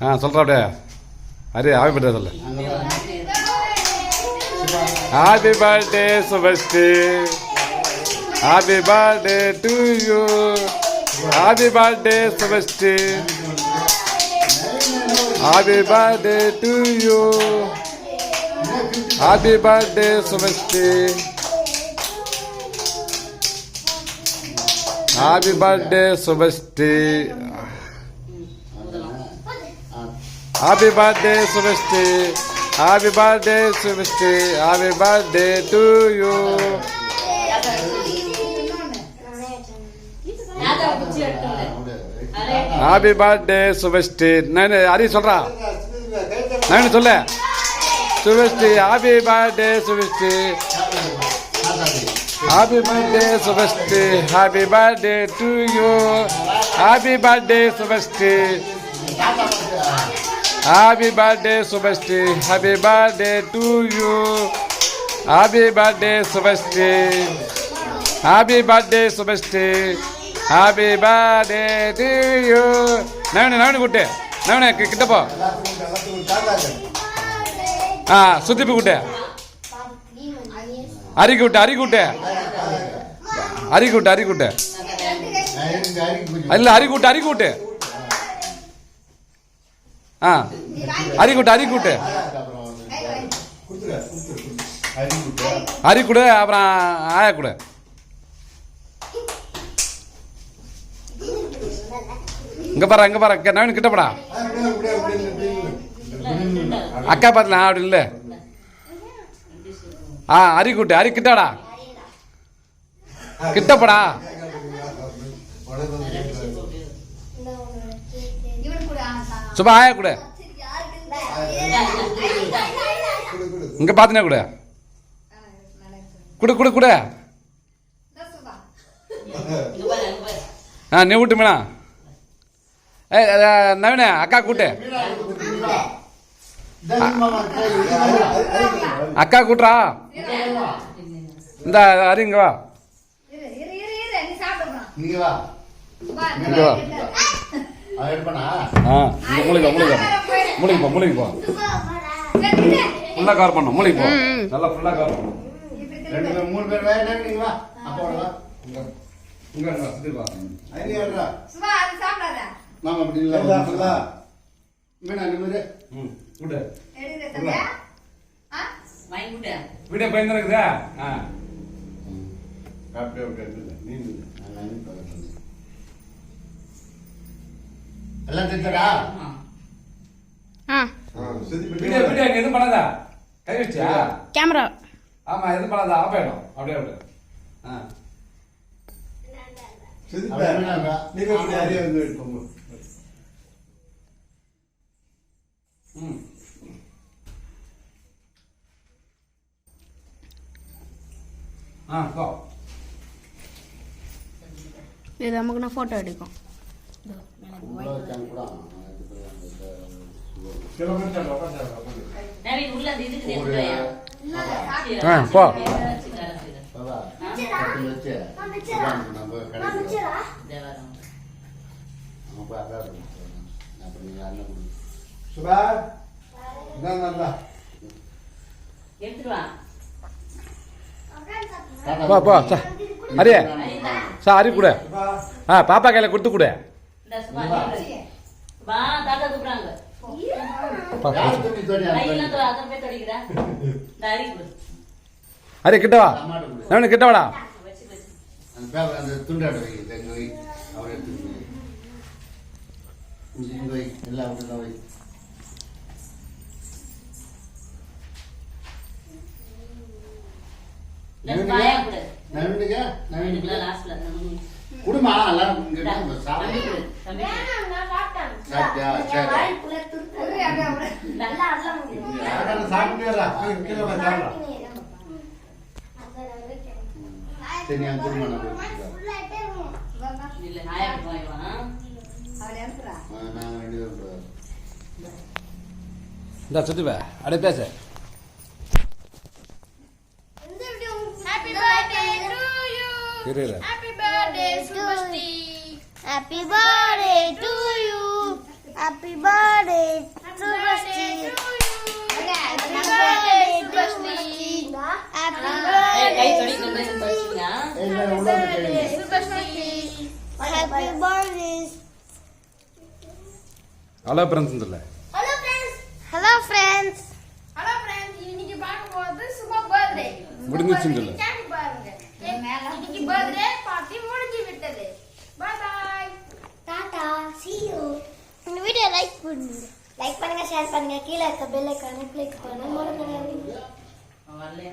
ஆ சொல்கிறா அப்படியே Hari happy birthday சொல்லு. Happy birthday Subhashree happy birthday to you happy birthday Subhashree happy birthday to you happy birthday Subhashree happy birthday Subhashree Happy birthday, Subhasti. Happy birthday, Subhasti. Happy birthday to you. யாதா குச்சி எடுத்துங்க array Happy birthday, Subhasti. நான் ஹரி சொல்றா நான் சொல்ல Subhashree happy birthday Subhashree happy birthday Subhashree happy birthday to you happy birthday Subhashree happy birthday Subhashree happy birthday to you happy birthday Subhashree happy birthday Subhashree happy birthday to you நவனு நவனு கூட்டு நவனு கிட்ட போ ஆ சுத்திப்பு கூட்டு அரிக்கு விட்டு அரிக்கு விட்டு அரிக்கு விட்டு அரிக்கு விட்டு இல்ல அரிக்கு விட்டு அரிக்கு விட்டு ஆ. அரிக்கூட்டு அரிக்கூட்டு. அரிக்கு அரி கொடு அப்புறம் ஆயா கொடு இங்க பாரு அங்க பாரு அக்கா, நவீன் கிட்ட அக்கா பார்த்துல அப்படி இல்லை. ஆ அரி கூட்டு அரி கிட்டாடா கிட்டப்படா சுபா ஆயா கொடு. இங்க பாத்துனே கொடு. குடு குடு குடு. ஆ நீ விட்டு மீனா. ஏ நவீன அக்கா கூட்டு. அக்கா கூட்டுறா. இந்த அரி இங்க வா. இங்க வா இங்க வா அவன் எடுப்பானா ஆ வா, மூளைக்கு வா. மூளைக்கு போ மூளைக்கு போ. ஃபுல்லாக கவர் பண்ணும் மூளைக்கு போ. நல்லா ஃபுல்லாக பண்ணும் ரெண்டு பேர் மூணு பேர் வேற நீங்க வா. அப்பா வா. இங்க இங்க சுத்தி வா. ஐடி வர்றா மாமா அப்படி இல்ல மீனா நிம்மதி ம் விடு. வாங்கி விட்டு வீடியோ பயந்து இருக்குதா? ஆ. அப்படியே அப்படியே நீ எல்லாம் தெரிஞ்சடா வீடியோ எதுவும் பண்ணாதா? கை வச்சியா? கேமரா. ஆமா எதுவும் பண்ணாதா? ஆஃப் ஆயிடும். அப்படியே விடு. ஆ. நீங்க இப்படி அறிய வந்து எடுப்போம் ம். ஆ போ. இது நமக்கு நான் ஃபோட்டோ எடுக்கும் நவீன் உள்ள அந்த இதுக்கு எடுத்துட்டு ஆ, போ. சுபா இதான் நல்லா எடுத்துட்டு வா. போ போ சா அரியே. சா அரி கொடு. ஆ பாப்பா கையில் கொடுத்து கொடு. வா தாத்தா கூப்பிடுறாங்க அரி கொடு அரி கிட்ட வா நவீன கிட்ட வாடா அந்த பேப்பர் அந்த துண்டாட வை வை. இங்க வை எல்லாம் வை நவீனுக்கு நவீனுக்கு குடும்பம் எல்லாரும் சரி. நான் கொடுத்துக்கிறேன். இல்ல ஆயா போய் வா? ஆ, நாங்க ரெண்டு பேரும் போறோம். இந்த சுத்தி பே அப்படியே பேசு Happy birthday to you. இரு இரு Happy birthday, Subhasti. Happy birthday to you. Happy birthday to Basti. Happy birthday to Basti. Happy ஏய், கை birthday தொடி கொஞ்சம் படிச்சுங்க இல்லை உள்ளது கேளுங்க to Basti. Happy birthday. Hello friends இல்லை Hello friends. Hello friends. Hello friends இன்னைக்கு பார்க்க போறது சுபா பர்த்டே முடிஞ்சிச்சுன்னு Like பண்ணுங்க ஷேர் பண்ணுங்க. கீழே இருக்க பெல் ஐக்கானை கிளிக் பண்ணுங்க மறந்துடாதீங்க வரலையா?